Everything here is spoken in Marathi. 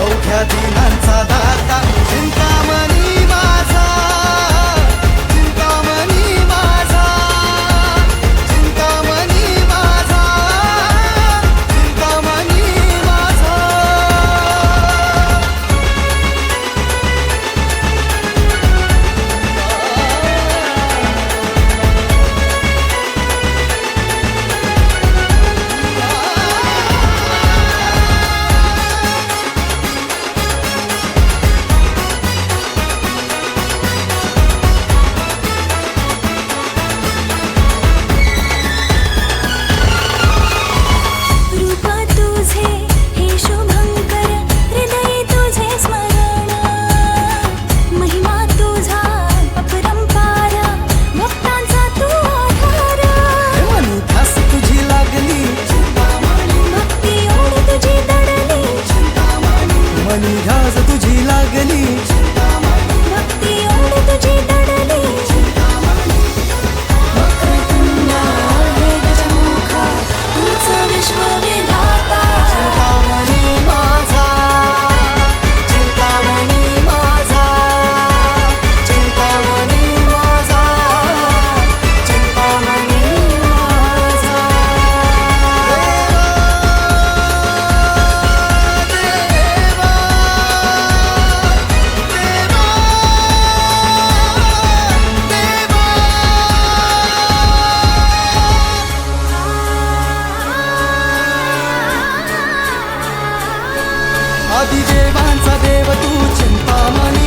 अवघ्या दिनांचा दाता आदिदेवांचा देव तू चिंतामणी